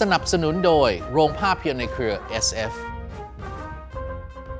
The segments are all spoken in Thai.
สนับสนุนโดยโรงภาพยนตร์ในเครือ SF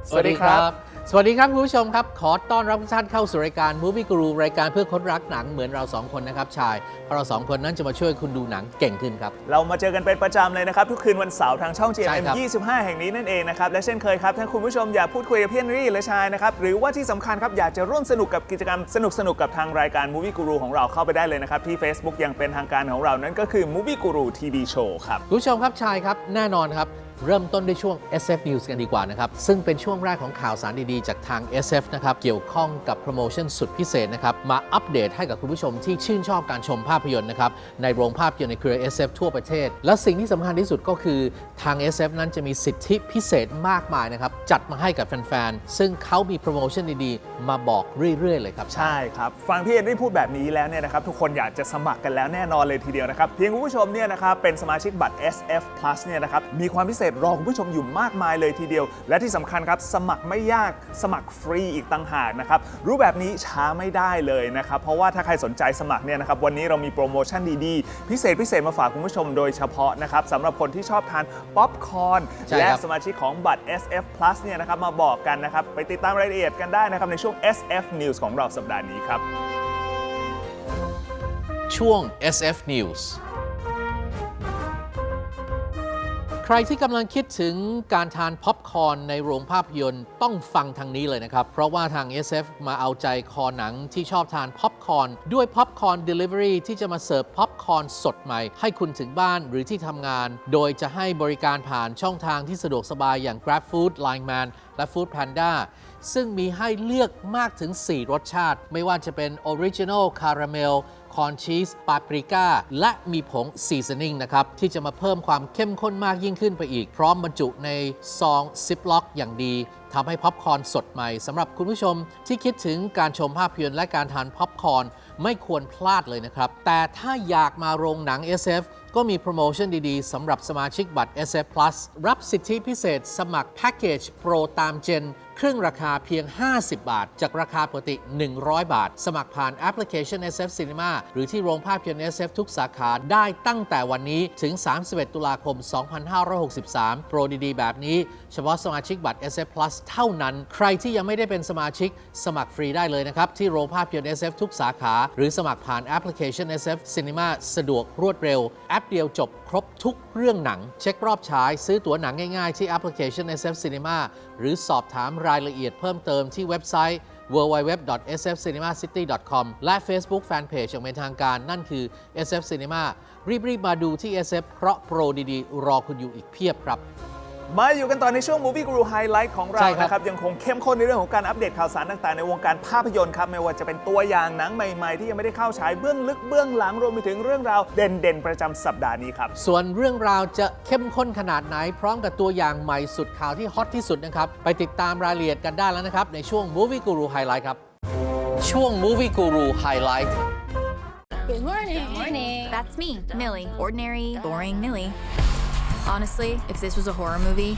สวัสดีครับ สวัสดีครับคุณผู้ชมครับ ขอต้อนรับทุกท่านเข้าสู่รายการ Movie Guru รายการเพื่อคนรักหนังเหมือนเราสองคนนะครับชายเพราะเราสองคนนั้นจะมาช่วยคุณดูหนังเก่งขึ้นครับ เรามาเจอกันเป็นประจำเลยนะครับ ทุกคืนวันเสาร์ทางช่อง ใช่ GMM ครับ 25 แห่งนี้นั่นเองนะครับ และเช่นเคยครับ ถ้าคุณผู้ชมอยากพูดคุยกับพี่เฮนรี่และชายนะครับ หรือว่าที่สำคัญครับ อยากจะร่วมสนุกกับกิจกรรมสนุกๆกับทางรายการ Movie Guru ของเราเข้าไปได้เลยนะครับที่ Facebook อย่างเป็นทางการของเรานั่นก็คือ Movie Guru TV Show ครับ คุณผู้ชมครับชายครับแน่นอนครับ เริ่มต้นด้วยช่วง SF News กันดีกว่านะครับ ซึ่งเป็นช่วงแรกของข่าวสารดีๆ จากทาง SF นะครับ เกี่ยวข้องกับโปรโมชั่นสุดพิเศษนะครับ มาอัปเดตให้กับคุณผู้ชมที่ชื่นชอบการชมภาพยนตร์นะครับ ในโรงภาพยนตร์ในเครือ SF ทั่วประเทศ และสิ่งที่สำคัญที่สุดก็คือทาง SF นั้นจะมีสิทธิพิเศษมากมายนะครับ จัดมาให้กับแฟนๆ ซึ่งเขามีโปรโมชั่นดีๆ มาบอกเรื่อยๆ เลยครับใช่ครับฟังพี่เฮนรี่พูดแบบนี้แล้วเนี่ยนะครับทุกคนอยากจะสมัครกันแล้วแน่นอนเลยทีเดียวนะครับเพียงคุณผู้ชมเนี่ยนะครับเป็นสมาชิกบัตร SF Plus เนี่ยนะครับมีความพิเศษรอคุณผู้ชมอยู่มากมายเลยทีเดียว และที่สำคัญครับ สมัครไม่ยากสมัครฟรีอีกต่างหากนะครับรู้แบบนี้ช้าไม่ได้เลยนะครับ เพราะว่าถ้าใครสนใจสมัครเนี่ยนะครับวันนี้เรามีโปรโมชั่นดีๆ พิเศษพิเศษมาฝากคุณผู้ชมโดยเฉพาะนะครับสำหรับคนที่ชอบทานป๊อปคอร์นใช่และครับสมาชิกของบัตร SF Plus เนี่ยนะครับมาบอกกันนะครับไปติดตามรายละเอียดกันได้นะครับในช่วง SF News ของเราสัปดาห์นี้ครับช่วง SF News ใครที่กำลังคิดถึงการทานพ็อปคอร์นในโรงภาพยนตร์ต้องฟังทางนี้เลยนะครับ เพราะว่าทาง SF มาเอาใจคอหนังที่ชอบทานพ็อปคอร์นด้วยพ็อปคอร์น Delivery ที่จะมาเสิร์ฟพ็อปคอร์นสดใหม่ ให้คุณถึงบ้านหรือที่ทำงาน โดยจะให้บริการผ่านช่องทางที่สะดวกสบายอย่าง Grab Food Line Man และ Food Panda ซึ่งมีให้เลือกมากถึง 4 รสชาติ ไม่ว่าจะเป็น Original Caramel คอนชีสปาปริก้า และมีผงซีซันนิ่งนะครับ ที่จะมาเพิ่มความเข้มข้นมากยิ่งขึ้นไปอีก พร้อมบรรจุในซองซิปล็อกอย่างดีทำให้พ็อปคอนสดใหม่สำหรับคุณผู้ชมที่คิดถึงการชมภาพยนตร์และการทานพ็อปคอนไม่ควรพลาดเลยนะครับ แต่ถ้าอยากมาโรงหนัง SF ก็มีโปรโมชั่นดี ๆ สำหรับสมาชิกบัตร SF Plus รับสิทธิพิเศษสมัครแพ็กเกจโปรตามเจน ครึ่งราคาเพียง 50 บาท จากราคาปกติ 100 บาท สมัครผ่านแอปพลิเคชัน SF Cinema หรือที่โรงภาพยนตร์ SF ทุกสาขาได้ตั้งแต่วันนี้ถึง 31 ตุลาคม 2563 โปรดีๆ แบบนี้เฉพาะสมาชิกบัตร SF Plus เท่านั้น ใครที่ยังไม่ได้เป็นสมาชิก สมัครฟรีได้เลยนะครับ ที่โรงภาพยนตร์ SF ทุกสาขา หรือสมัครผ่านแอปพลิเคชัน SF Cinema สะดวกรวดเร็ว แอปเดียวจบครบทุกเรื่องหนัง เช็ครอบฉาย ซื้อตั๋วหนังง่ายๆ ที่แอปพลิเคชัน SF Cinema หรือสอบถามรายละเอียดเพิ่มเติมที่เว็บไซต์ www.sfcinemacity.com และ Facebook Fanpage อย่างเป็นทางการนั่นคือ SF Cinema รีบๆมาดูที่ SF เพราะโปรดีๆ รอคุณอยู่อีกเพียบครับ มาอยู่กันตอนในช่วง Movie Guru Highlight ของเราใช่ครับนะครับ ยังคงเข้มข้นในเรื่องของการอัปเดตข่าวสารต่างๆ ในวงการภาพยนตร์ครับ ไม่ว่าจะเป็นตัวอย่างหนังใหม่ๆ ที่ยังไม่ได้เข้าฉายเบื้องลึกเบื้องหลังรวมไปถึงเรื่องราวเด่นๆ ประจำสัปดาห์นี้ครับ ส่วนเรื่องราวจะเข้มข้นขนาดไหน พร้อมกับตัวอย่างใหม่สุดข่าวที่ฮอตที่สุดนะครับ ไปติดตามรายละเอียดกันได้แล้วนะครับ ในช่วง Movie Guru Highlight ครับ ช่วง Movie Guru Highlight Good morning. Good morning. That's me, Millie. Ordinary, boring Millie. Honestly, if this was a horror movie,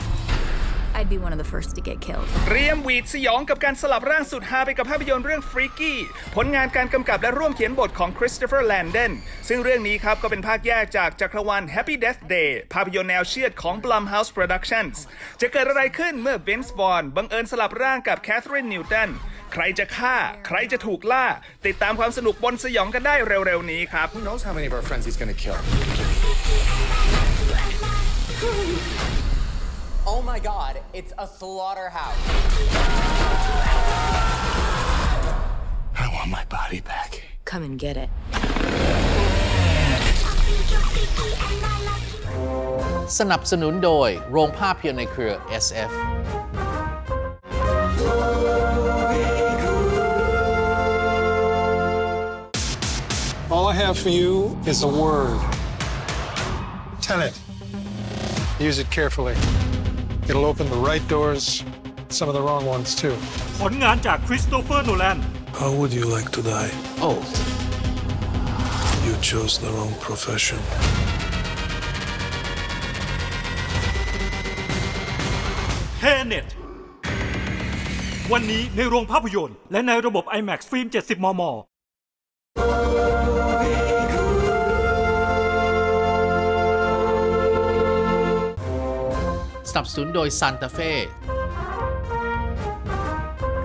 I'd be one of the first to get killed. เตรียมหวีดสยองกับการสลับร่างสุดฮาไปกับภาพยนตร์เรื่อง Freaky ผลงานการกำกับและร่วมเขียนบทของคริสโตเฟอร์แลนเดนซึ่งเรื่องนี้ครับก็เป็นภาคแยกจากจักรวาล Happy Death Day ภาพยนตร์แนวเชือดของ Blumhouse Productions จะเกิดอะไรขึ้นเมื่อเวนส์วอนบังเอิญสลับร่างกับแคทเธอรีนนิวตันใครจะฆ่า ใครจะถูกล่า ติดตามความสนุกบนสยองกันได้เร็วๆนี้ครับ Who knows how many of our friends he's gonna kill? oh my god, it's a slaughterhouse. I want my body back. Come and get it. you. สนับสนุนโดยโรงภาพยนตร์ในเครือ SF All I have for you is a word. Tell it. Use it carefully. It'll open the right doors, some of the wrong ones too. ผลงานจากคริสโตเฟอร์โนแลน How would you like to die? Oh You chose the wrong profession. เทเน็ตวันนี้ในโรงภาพยนตร์ และในระบบ IMAX ฟิล์ม 70 มม สนับสนุนโดยซันตาเฟ่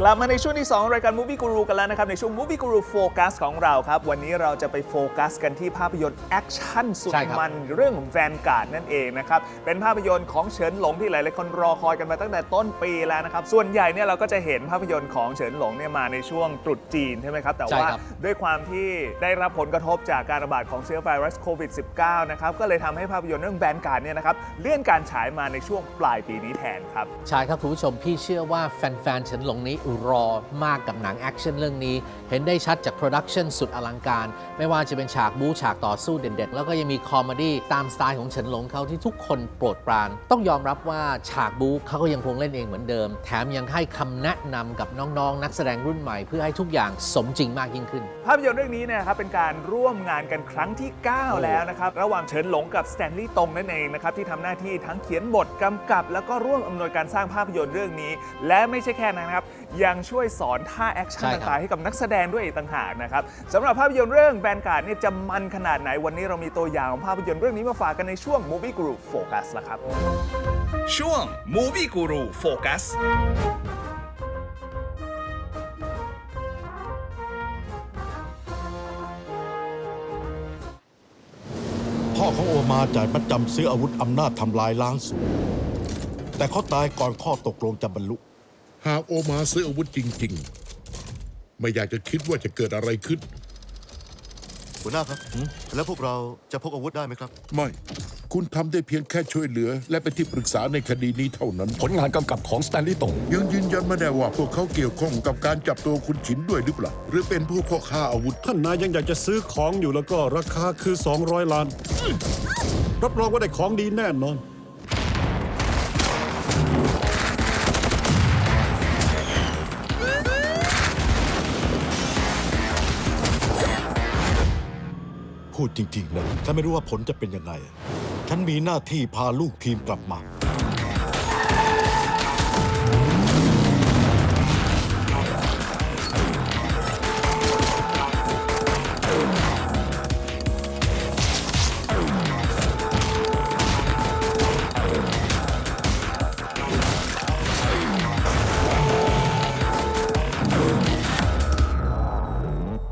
กลับมาในช่วงที่ 2 รายการ Movie Guru กันแล้วนะครับ ในช่วง Movie Guru Focus ของเราครับ วันนี้เราจะไปโฟกัสกันที่ภาพยนตร์แอคชั่นสุดใช่ครับมันเรื่องของแวนการ์ดนั่นเองนะครับ เป็นภาพยนตร์ของเฉินหลงที่หลายๆคนรอคอยกันมาตั้งแต่ต้นปีแล้วนะครับ ส่วนใหญ่เนี่ยเราก็จะเห็นภาพยนตร์ของเฉินหลงเนี่ยมาในช่วงตรุษจีนใช่ไหมครับ แต่ว่าใช่ครับ ด้วยความที่ได้รับผลกระทบจากการระบาดของเชื้อไวรัสโควิด -19 นะครับก็เลยทำให้ภาพยนตร์เรื่องแวนการ์ดเนี่ยนะครับเลื่อนการฉายมาในช่วงปลายปีนี้แทนครับ ใช่ครับคุณผู้ชมพี่เชื่อว่าแฟนๆเฉินหลงนี้รอมากกับหนังแอคชั่นเรื่องนี้ เห็นได้ชัดจากโปรดักชันสุดอลังการ ไม่ว่าจะเป็นฉากบู๊ฉากต่อสู้เด็ดๆ แล้วก็ยังมีคอมเมดี้ตามสไตล์ของเฉินหลงเขาที่ทุกคนโปรดปราน ต้องยอมรับว่าฉากบู๊เขาก็ยังคงเล่นเองเหมือนเดิม แถมยังให้คำแนะนำกับน้องๆ นักแสดงรุ่นใหม่ เพื่อให้ทุกอย่างสมจริงมากยิ่งขึ้น ภาพยนตร์เรื่องนี้เนะครับเป็นการร่วมงานกันครั้งที่ 9 แล้วนะครับระหว่างเฉินหลงกับสแตนลีย์ตงนั่นเองนะครับที่ทำหน้าที่ทั้งเขียนบทกำกับ แล้วก็ร่วมอำนวยการสร้างภาพยนตร์เรื่องนี้ และไม่ใช่แค่นั้นครับยังช่วยสอนท่าแอคชั่นใช่ครับ ต่างๆ ให้กับนักแสดงด้วยอีกต่างหากนะครับสำหรับภาพยนตร์เรื่องแบนการ์ดเนี่ยจะมันขนาดไหนวันนี้เรามีตัวอย่างของภาพยนตร์เรื่องนี้มาฝากกันในช่วง Movie Group Focus ละครับ ช่วง Movie Guru Focus พ่อของโอมาจ่ายมัดจำซื้ออาวุธอำนาจทำลายล้างสูงแต่เขาตายก่อนข้อตกลงจะบรรลุ หากโอมาซื้ออาวุธจริง ๆ ไม่อยากจะคิดว่าจะเกิดอะไรขึ้น หัวหน้าครับ แล้วพวกเราจะพกอาวุธได้ไหมครับ ไม่ คุณทำได้เพียงแค่ช่วยเหลือ และเป็นที่ปรึกษาในคดีนี้เท่านั้น ผลงานกำกับของสแตนลีย์ตงยังยืนยันไม่ได้ว่าพวกเขาเกี่ยวข้องกับการจับตัวคุณฉินด้วยหรือเปล่า หรือเป็นผู้พ่อค้าอาวุธ ท่านนายยังอยากจะซื้อของอยู่แล้วก็ราคาคือ 200 ล้าน รับรองว่าได้ของดีแน่นอน พูดจริงๆนะฉันไม่รู้ว่าผลจะเป็นยังไง ฉันมีหน้าที่พาลูกทีมกลับมา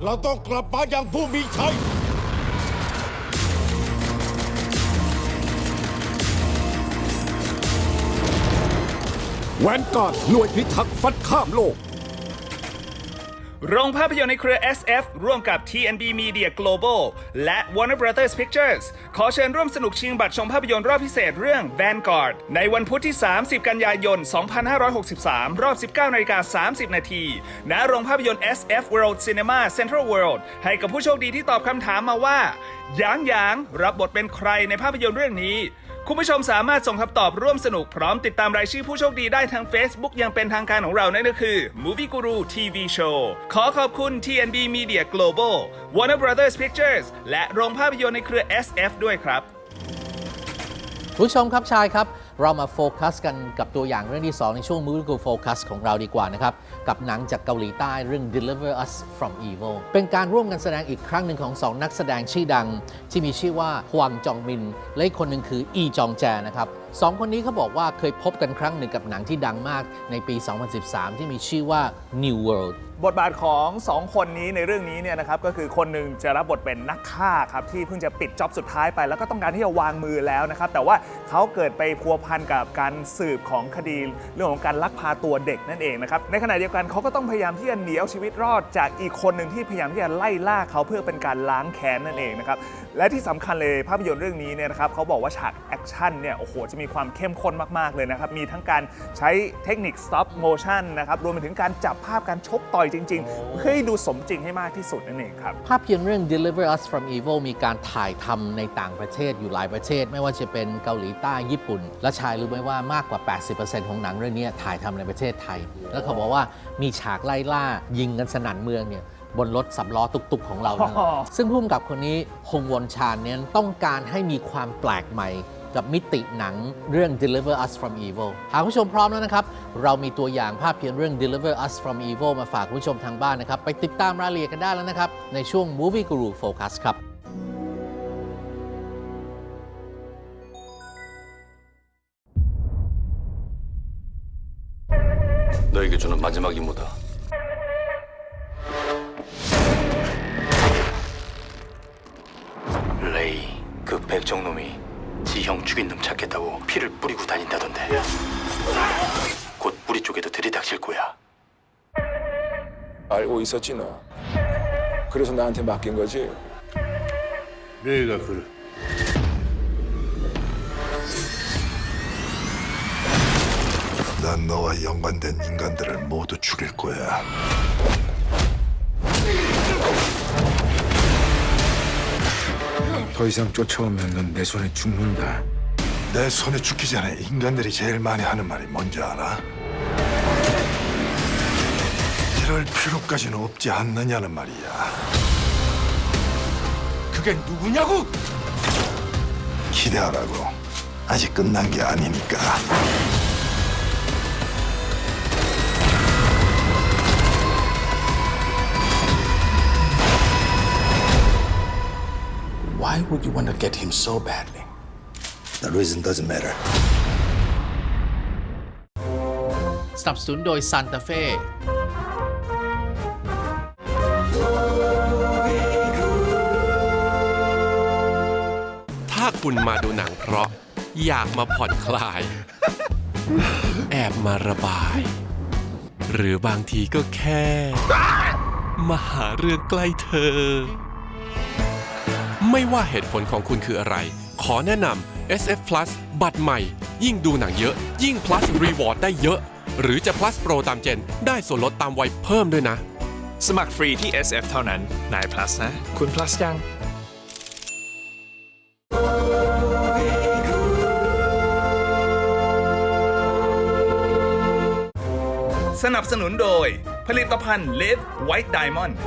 เราต้องกลับมาอย่างผู้มีชัย แวนการ์ดหน่วยพิทักษ์ฟัดข้ามโลก โรงภาพยนตร์ในเครือ SF ร่วมกับ TNB Media Global และ Warner Brothers Pictures ขอเชิญร่วมสนุกชิงบัตรชมภาพยนตร์รอบพิเศษเรื่อง Vanguard ในวันพุธที่ 30 กันยายน 2563 รอบ 19นาฬิกา30 นาทีณโรงภาพยนตร์ SF World Cinema Central World ให้กับผู้โชคดีที่ตอบคำถามมาว่าหยางหยางรับบทเป็นใครในภาพยนตร์เรื่องนี้ คุณผู้ชมสามารถส่งคำตอบร่วมสนุกพร้อมติดตามรายชื่อผู้โชคดีได้ทาง Facebook ยังเป็นทางการของเรานั่นก็คือ Movie Guru TV Show ขอขอบคุณ TNB Media Global Warner Brothers Pictures และโรงภาพยนตร์ในเครือ SF ด้วยครับ คุณผู้ชมครับชายครับ เรามาโฟกัสกันกับตัวอย่างเรื่องที่ 2 ในช่วง Musical Focus ของเราดีกว่านะครับ กับหนังจากเกาหลีใต้เรื่อง Deliver Us from Evil เป็นการร่วมกันแสดงอีกครั้งหนึ่งของ 2 นักแสดงชื่อดัง ที่มีชื่อว่าฮวางจองมิน และอีกคนหนึ่งคืออีจองแจนะครับ สองคนนี้เขาบอกว่าเคยพบกันครั้งหนึ่งกับหนังที่ดังมากในปี 2013 ที่มีชื่อว่า New World บทบาทของ 2 คนนี้ในเรื่องนี้เนี่ยนะครับก็คือคนหนึ่งจะรับบทเป็นนักฆ่าครับที่เพิ่งจะปิดจ็อบสุดท้ายไป แล้วก็ต้องการที่จะวางมือแล้วนะครับแต่ว่าเขาเกิดไปพัวพันกับการสืบของคดีเรื่องของการลักพาตัวเด็กนั่นเองนะครับในขณะเดียวกันเขาก็ต้องพยายามที่จะหนีเอาชีวิตรอดจากอีกคนหนึ่งที่พยายามที่จะไล่ล่าเขาเพื่อเป็นการล้างแค้นนั่นเองนะครับและที่สำคัญเลยภาพยนตร์เรื่องนี้เนี่ยนะครับเขาบอกว่าฉากแอคชั่นเนี่ยโอ้โหจะมีมีความเข้มข้นมากๆเลยนะครับ มีทั้งการใช้เทคนิค stop motion นะครับ รวมไปถึงการจับภาพการชกต่อยจริงๆ เพื่อให้ดูสมจริงให้มากที่สุดนั่นเองครับ ภาพยนตร์เรื่อง Deliver Us from Evil มีการถ่ายทำในต่างประเทศอยู่หลายประเทศ ไม่ว่าจะเป็นเกาหลีใต้ญี่ปุ่น และชายรู้ไหมว่ามากกว่า 80%ของหนังเรื่องนี้ถ่ายทำในประเทศไทย แล้วเขาบอกว่ามีฉากไล่ล่ายิงกันสนั่นเมืองเนี่ยบนรถสำล้อตุกๆของเรานั่นแหละอ๋อซึ่งผู้กำกับคนนี้ฮงวอนชาญเนี่ยต้องการให้มีความแปลกใหม่ กับมิติหนังเรื่อง Deliver Us from Evil หากผู้ชมพร้อมแล้วนะครับ เรามีตัวอย่างภาพยนตร์เรื่อง Deliver Us from Evil มาฝากผู้ชมทางบ้านนะครับ ไปติดตามรายละเอียดกันได้แล้วนะครับ ในช่วง Movie Guru Focus ครับ 너에게 주는 마지막 임무다. 피를 뿌리고 다닌다던데. 곧 뿌리 쪽에도 들이닥칠 거야. 알고 있었지 너. 그래서 나한테 맡긴 거지. 내가 그래. 난 너와 연관된 인간들을 모두 죽일 거야. 더 이상 쫓아오면 넌 내 손에 죽는다. 내 손에 죽기 전에 인간들이 제일 많이 하는 말이 뭔지 알아? 이럴 필요까지는 없지 않느냐는 말이야. 그게 누구냐고? 기대하라고. 아직 끝난 게 아니니까. Why would you want to get him so badly? The reason doesn't matter. สนับสนุนโดย Santa Fe ถ้าคุณมาดูหนังเพราะอยากมาผ่อนคลาย แอบมาระบาย หรือบางทีก็แค่ มาหาเรื่องใกล้เธอ ไม่ว่าเหตุผลของคุณคืออะไร ขอแนะนำ SF Plus บัตรใหม่ ยิ่งดูหนังเยอะ ยิ่ง plus reward ได้เยอะ หรือจะ plus pro ตามเจน ได้ส่วนลดตามวัยเพิ่มด้วยนะ สมัครฟรีที่ SF เท่านั้นนาย plus นะ คุณ plus ยัง สนับสนุนโดย ผลิตภัณฑ์เลดไวท์ไดมอนด์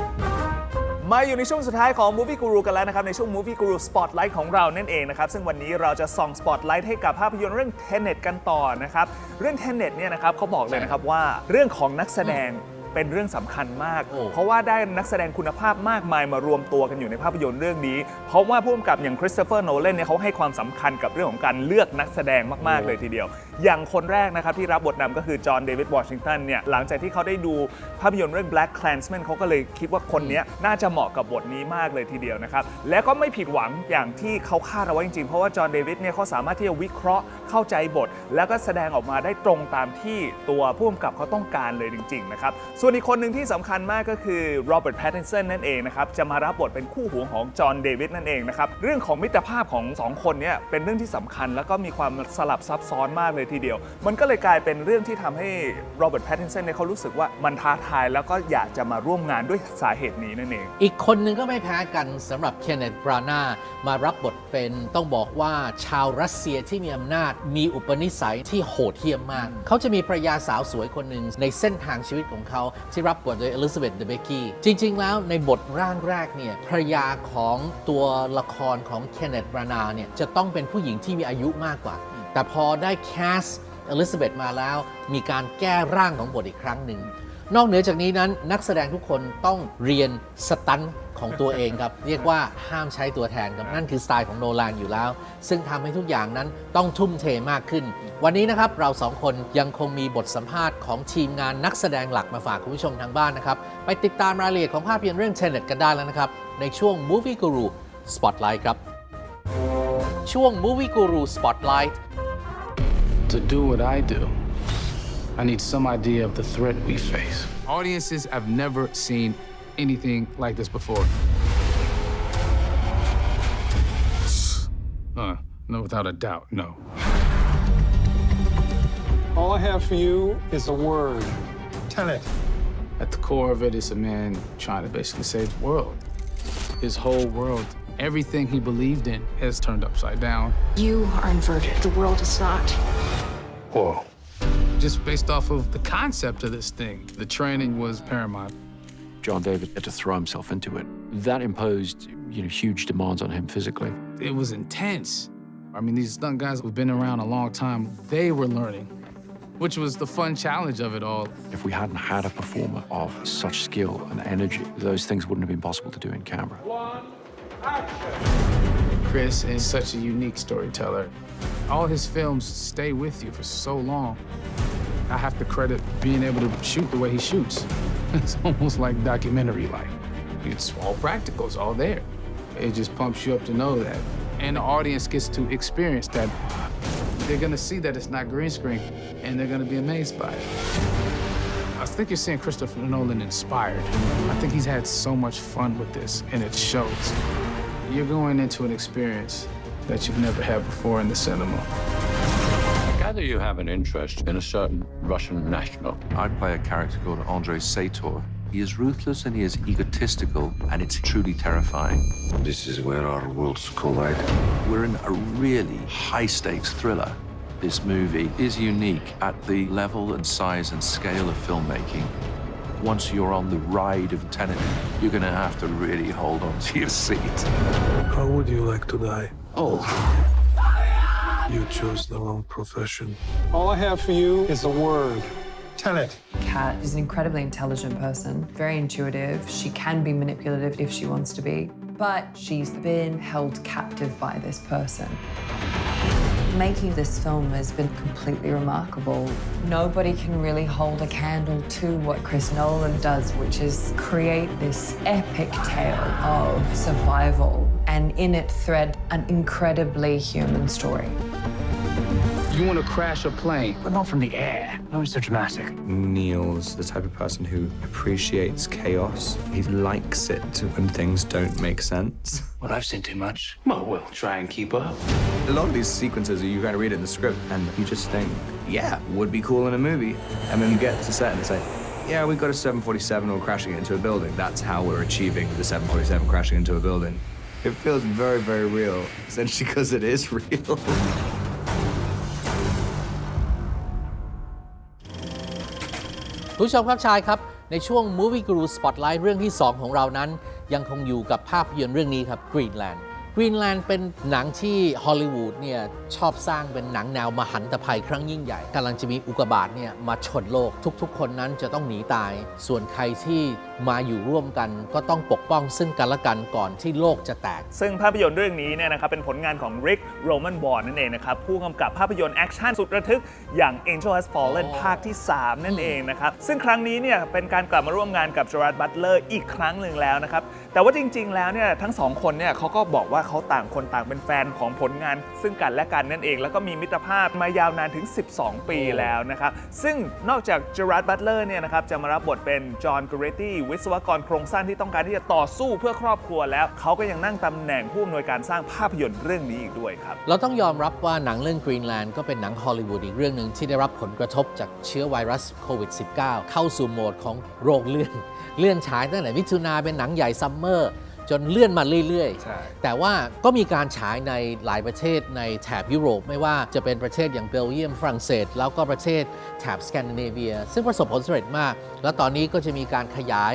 มาอยู่ในช่วงสุดท้ายของ Movie Guru กันแล้วนะครับ ในช่วง Movie Guru Spotlight ของเรานั่นเองนะครับ ซึ่งวันนี้เราจะส่อง Spotlight ให้กับภาพยนตร์เรื่อง Tenet กันต่อนะครับ เรื่อง Tenet เนี่ยนะครับเขาบอกเลยนะครับว่าเรื่องของนักแสดงเป็นเรื่องสำคัญมากโอ้เพราะว่าได้นักแสดงคุณภาพมากมายมารวมตัวกันอยู่ในภาพยนตร์เรื่องนี้ เพราะว่าผู้กำกับอย่างคริสโตเฟอร์โนแลนเนี่ยเขาให้ความสำคัญกับเรื่องของการเลือกนักแสดงมาก ๆ เลยทีเดียว อย่างคนแรกนะครับที่รับบทนำก็คือจอห์นเดวิดวอชิงตันเนี่ยหลังจากที่เขาได้ดูภาพยนตร์เรื่อง Black Klansman เขาก็เลยคิดว่าคนนี้น่าจะเหมาะกับบทนี้มากเลยทีเดียวนะครับ และก็ไม่ผิดหวังอย่างที่เขาคาดเอาไว้จริงๆ เพราะว่าจอห์นเดวิดเนี่ยเขาสามารถที่จะวิเคราะห์เข้าใจบท แล้วก็แสดงออกมาได้ตรงตามที่ตัวผู้กำกับเขาต้องการเลยจริงๆนะครับส่วนอีกคนหนึ่งที่สำคัญมากก็คือโรเบิร์ตแพตตินสันนั่นเองนะครับจะมารับบทเป็นคู่หูของจอห์นเดวิดนั่นเองนะครับเรื่องของมิตรภาพของสองคนเนี้เป็นเรื่องที่สำคัญ แล้วก็มีความสลับซับซ้อนมากเลยทีเดียว มันก็เลยกลายเป็นเรื่องที่ทำให้โรเบิร์ตแพตตินสันเนี่ยเขารู้สึกว่ามันท้าทายแล้วก็อยากจะมาร่วมงานด้วยสาเหตุนี้นั่นเอง อีกคนหนึ่งก็ไม่แพ้กันสำหรับเคนเนตบรานามารับบทเป็นต้องบอกว่าชาวรัสเซียที่มีอำนาจ มีอุปนิสัยที่โหดเหี้ยมมาก เขาจะมีภรรยาสาวสวยคนหนึ่งในเส้นทางชีวิตของเขาที่รับบทโดยอลิซาเบธเดเบกี้จริง ๆ แล้วในบทร่างแรกเนี่ยภรรยาของตัวละครของเคนเนตบรานาเนี่ยจะต้องเป็นผู้หญิงที่มีอายุมากกว่า แต่พอได้แคสอลิซาเบธมาแล้ว มีการแก้ร่างของบทอีกครั้งหนึ่ง นอกเหนือจากนี้นั้นนักแสดงทุกคนต้องเรียนสตันของตัวเองครับ เรียกว่าห้ามใช้ตัวแทนครับนั่นคือสไตล์ของโนแลนอยู่แล้ว ซึ่งทำให้ทุกอย่างนั้นต้องทุ่มเทมากขึ้น วันนี้นะครับเราสองคนยังคงมีบทสัมภาษณ์ของทีมงานนักแสดงหลักมาฝากคุณผู้ชมทางบ้านนะครับ ไปติดตามรายละเอียดของภาพยนตร์เรื่อง Tenet กันได้แล้วนะครับ ในช่วง Movie Guru Spotlight ครับ ช่วง Movie Guru Spotlight To do what I do, I need some idea of the threat we face. Audiences have never seen anything like this before. Uh, no, without a doubt, no. All I have for you is a word. Tell it. At the core of it is a man trying to basically save the world. His whole world, everything he believed in, has turned upside down. You are inverted. The world is not. Whoa. Just based off of the concept of this thing, the training was paramount. John David had to throw himself into it. That imposed, you know, huge demands on him physically. It was intense. I mean, these stunt guys who've been around a long time, they were learning, which was the fun challenge of it all. If we hadn't had a performer of such skill and energy, those things wouldn't have been possible to do in camera. Chris is such a unique storyteller. All his films stay with you for so long. I have to credit being able to shoot the way he shoots. It's almost like documentary like. It's all practical, it's all there. It just pumps you up to know that. And the audience gets to experience that. They're gonna see that it's not green screen, and they're gonna be amazed by it. I think you're seeing Christopher Nolan inspired. I think he's had so much fun with this, and it shows. You're going into an experience that you've never had before in the cinema. I gather you have an interest in a certain Russian national. I play a character called Andrei Sator. He is ruthless and he is egotistical, and it's truly terrifying. This is where our worlds collide. We're in a really high stakes thriller. This movie is unique at the level and size and scale of filmmaking. Once you're on the ride of Tenet, you're going to have to really hold on to your seat. How would you like to die? Oh. You chose the wrong profession. All I have for you is a word. Tenet. Kat is an incredibly intelligent person, very intuitive. She can be manipulative if she wants to be, but she's been held captive by this person. Making this film has been completely remarkable. Nobody can really hold a candle to what Chris Nolan does, which is create this epic tale of survival and in it thread an incredibly human story. You want to crash a plane, but not from the air. No, it's so dramatic. Neil's the type of person who appreciates chaos. He likes it when things don't make sense. Well, I've seen too much. Well, we'll try and keep up. A lot of these sequences, you kind of read it in the script, and you just think, yeah, would be cool in a movie. And then you get to set and it's like, yeah, we've got a 747 or crashing it into a building. That's how we're achieving the 747 crashing into a building. It feels very, very real, essentially because it is real. ผู้ชมครับชายครับ ในช่วง Movie Guru Spotlight เรื่องที่ 2 ของเรานั้น ยังคงอยู่กับภาพยนตร์เรื่องนี้ครับ Greenland Greenland เป็นหนังที่ฮอลลีวูดเนี่ยชอบสร้างเป็นหนังแนวมหันตภัยครั้งยิ่งใหญ่กำลังจะมีอุกกาบาตเนี่ยมาชนโลกทุกๆ คนนั้นจะต้องหนีตาย ส่วนใครที่มาอยู่ร่วมกันก็ต้องปกป้องซึ่งกันและกันก่อนที่โลกจะแตก ซึ่งภาพยนตร์เรื่องนี้เนี่ยนะครับเป็นผลงานของ Rick Roman Bond นั่นเองนะครับผู้กำกับภาพยนตร์แอคชั่นสุดระทึกอย่าง Angel Has Fallen ภาคที่ 3 นั่นเองนะครับซึ่งครั้งนี้เนี่ยเป็นการกลับมาร่วมงานกับ Gerard Butler อีกครั้งหนึ่งแล้วนะครับ แต่ว่าจริง ๆ แล้วเนี่ยทั้งสองคนเนี่ยเขาก็บอกว่าเขาต่างคนต่างเป็นแฟนของผลงาน ซึ่งกันและกันนั่นเอง แล้วก็มีมิตรภาพมายาวนานถึง 12 ปีแล้วนะครับ ซึ่งนอกจาก Gerard Butler เนี่ยนะครับจะมารับบทเป็น John Goretti วิศวกรโครงสร้างที่ต้องการที่จะต่อสู้เพื่อครอบครัวแล้ว เขาก็ยังนั่งตำแหน่งผู้อำนวยการสร้างภาพยนตร์เรื่องนี้อีกด้วยครับ เราต้องยอมรับว่าหนังเรื่อง Greenland ก็เป็นหนังฮอลลีวูดอีกเรื่องหนึ่งที่ได้รับผลกระทบจากเชื้อไวรัสโควิด -19 เข้าสู่โหมดของโรคเลื่อนเลื่อนฉายตั้งแต่มิถุนาเป็นหนังใหญ่ซัมเมอร์จนเลื่อนมาเรื่อยใช่ๆแต่ว่าก็มีการฉายในหลายประเทศในแถบยุโรป ไม่ว่าจะเป็นประเทศอย่างเบลเยียมฝรั่งเศส แล้วก็ประเทศแถบสแกนดิเนเวีย ซึ่งประสบผลสำเร็จมาก แล้วตอนนี้ก็จะมีการขยาย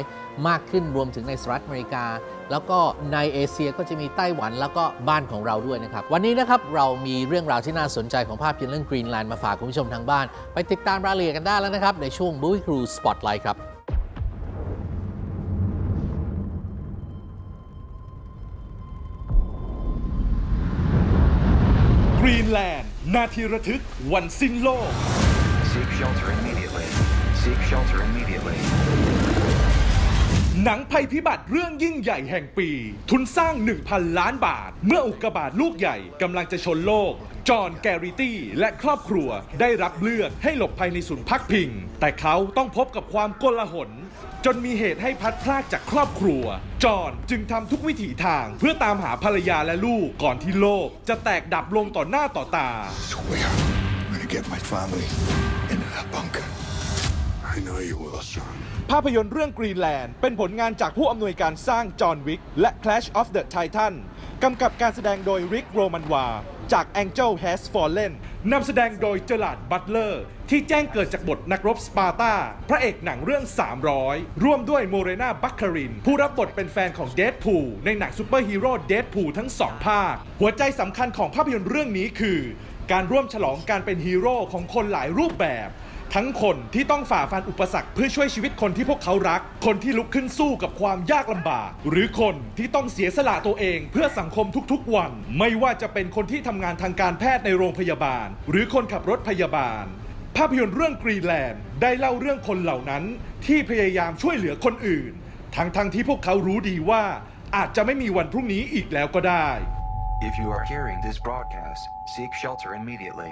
มากขึ้นรวมถึงในสหรัฐอเมริกา แล้วก็ในเอเชียก็จะมีไต้หวันแล้วก็บ้านของเราด้วยนะครับ วันนี้นะครับเรามีเรื่องราวที่น่าสนใจของภาพยนตร์เรื่อง Greenland มาฝากคุณผู้ชมทางบ้าน ไปติดตามรายละเอียดกันได้แล้วนะครับในช่วง Movie Crew Spotlight ครับ นด์นาทีระทึกวันสิ้นโลก Seek shelter immediately. Seek shelter immediately. หนังภัยพิบัติเรื่องยิ่งใหญ่แห่งปี ทุนสร้าง 1,000 ล้านบาท เมื่ออุกกาบาตลูกใหญ่กำลังจะชนโลก จอห์นแกริตี้ และครอบครัวได้รับเลือกให้หลบภัยในศูนย์พักพิง แต่เขาต้องพบกับความโกลาหล จนมีเหตุให้พัดพรากจากครอบครัว จอห์นจึงทำทุกวิถีทางเพื่อตามหาภรรยาและลูกก่อนที่โลก จะแตกดับลงต่อหน้าต่อตา I'm gonna get my family and that bunker. I know you will, son. ภาพยนตร์เรื่อง Greenland เป็นผลงานจากผู้อำนวยการสร้างจอห์นวิกและ Clash of the Titan กำกับการแสดงโดยริกโรมันวาจาก Angel Has Fallen นำแสดงโดยเจอร์ลาดบัตเลอร์ ที่แจ้งเกิดจากบทนักรบสปาร์ตา พระเอกหนังเรื่อง 300 ร่วมด้วยโมเรนาบัคคาริน ผู้รับบทเป็นแฟนของเดดพูในหนังซูเปอร์ฮีโร่เดดพูทั้งสองภาค หัวใจสำคัญของภาพยนตร์เรื่องนี้คือ การร่วมฉลองการเป็นฮีโร่ของคนหลายรูปแบบ ทั้งคนที่ต้องฝ่าฟันอุปสรรคเพื่อช่วยชีวิตคนที่พวกเขารัก คนที่ลุกขึ้นสู้กับความยากลำบาก หรือคนที่ต้องเสียสละตัวเองเพื่อสังคมทุกๆวัน ไม่ว่าจะเป็นคนที่ทำงานทางการแพทย์ในโรงพยาบาล หรือคนขับรถพยาบาล ภาพยนตร์เรื่องกรีแลนด์ได้เล่าเรื่องคนเหล่านั้น ที่พยายามช่วยเหลือคนอื่น ทั้งๆทที่พวกเขารู้ดีว่า อาจจะไม่มีวันพรุ่งนี้อีกแล้วก็ได้ If you are hearing this broadcast, seek shelter immediately.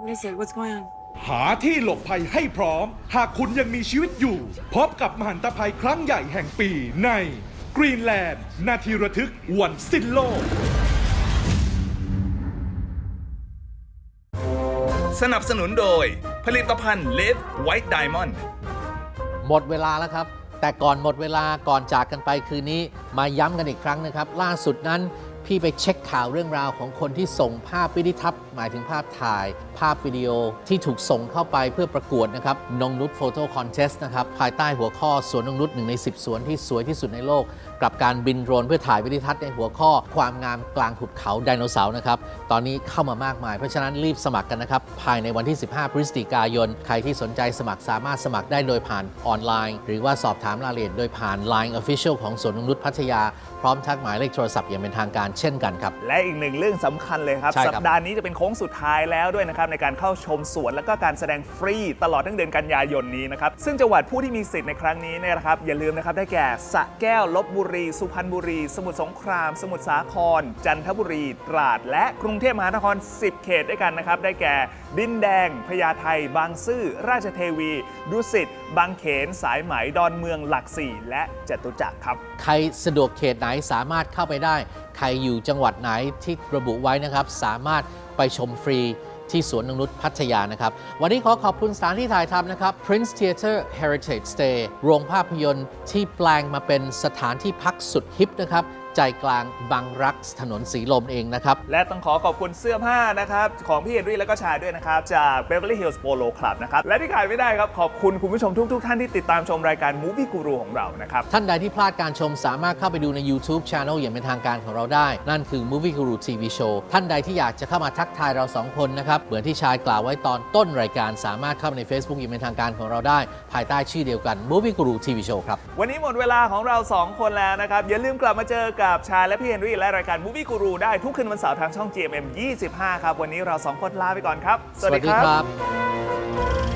What is it? What's going on? หาที่หลบภัยให้พร้อม หากคุณยังมีชีวิตอยู่ พบกับมหันตภัยครั้งใหญ่แห่งปีในกรีนแลนด์นาทีระทึกวันสิ้นโลก สนับสนุนโดย ผลิตภัณฑ์เลดไวท์ไดมอนด์ หมดเวลาแล้วครับ แต่ก่อนหมดเวลาก่อนจากกันไปคืนนี้ มาย้ำกันอีกครั้งนะครับ ล่าสุดนั้น พี่ไปเช็คข่าวเรื่องราวของคนที่ส่งภาพวิดิทัศน์หมายถึงภาพถ่าย ภาพวิดีโอที่ถูกส่งเข้าไปเพื่อประกวดนะครับนงนุชโฟโต้คอนเทสต์นะครับภายใต้หัวข้อสวนนงนุชหนึ่งใน 10 สวนที่สวยที่สุดในโลก กับการบินโดรนเพื่อถ่ายวิดิทัศน์ในหัวข้อ ความงามกลางหุบเขาไดโนเสาร์นะครับตอนนี้เข้ามามากมาย เพราะฉะนั้นรีบสมัครกันนะครับภายในวันที่ 15 พฤศจิกายน ใครที่สนใจสมัครสามารถสมัครได้โดยผ่านออนไลน์ หรือว่าสอบถามรายละเอียดโดยผ่าน Line Official ของสวนนงนุชพัทยาพร้อมทักหมายเลขโทรศัพท์อย่างเป็นทางการเช่นกันครับ และอีกหนึ่งเรื่องสำคัญเลยครับ ใช่ครับ สัปดาห์นี้จะเป็นโค้งสุดท้ายแล้วด้วยนะครับในการเข้าชมสวนและก็การแสดงฟรีตลอดทั้งเดือนกันยายนนี้นะครับซึ่งจังหวัดผู้ที่มีสิทธิ์ในครั้งนี้เนี่ยนะครับอย่าลืมนะครับได้แก่สระแก้วลบบุรี สุพรรณบุรี สมุทรสงคราม สมุทรสาคร จันทบุรี ตราด และกรุงเทพมหานคร 10 เขตด้วยกันนะครับได้แก่ดินแดงพญาไทบางซื่อราชเทวีดุสิต บางเขนสายไหมดอนเมืองหลักสี่และจตุจักรครับ ใครสะดวกเขตไหนสามารถเข้าไปได้ ใครอยู่จังหวัดไหนที่ระบุไว้นะครับ สามารถไปชมฟรีที่สวนนงนุษย์พัทยานะครับ วันนี้ขอขอบคุณสถานที่ถ่ายทำนะครับ Prince Theatre Heritage Stay โรงภาพยนตร์ที่แปลงมาเป็นสถานที่พักสุดฮิปนะครับ ใจกลางบางรักถนนสีลมเองนะครับ และต้องขอขอบคุณเสื้อผ้านะครับ ของพี่เฮนรี่และก็ชายด้วยนะครับ จาก Beverly Hills Polo Club นะครับ และที่ขาดไม่ได้ครับ ขอบคุณคุณผู้ชมทุกๆท่านที่ติดตามชมรายการ Movie Guru ของเรานะครับ ท่านใดที่พลาดการชมสามารถเข้าไปดูใน YouTube Channel อย่างเป็นทางการของเราได้ นั่นคือ Movie Guru TV Show ท่านใดที่อยากจะเข้ามาทักทายเราสองคนนะครับเหมือนที่ชายกล่าวไว้ตอนต้นรายการสามารถเข้ามาใน Facebook อย่างเป็นทางการของเราได้ ภายใต้ชื่อเดียวกัน Movie Guru TV Show ครับวันนี้หมดเวลาของเรา2คนแล้วนะครับอย่าลืมกลับมาเจอกัับชายและพี่เฮนรี่และรายการ Movie Guru ได้ทุกคืนวันเสาร์ทางช่อง GMM 25 ครับ วันนี้เรา2คนลาไปก่อนครับ สวัสดีครับ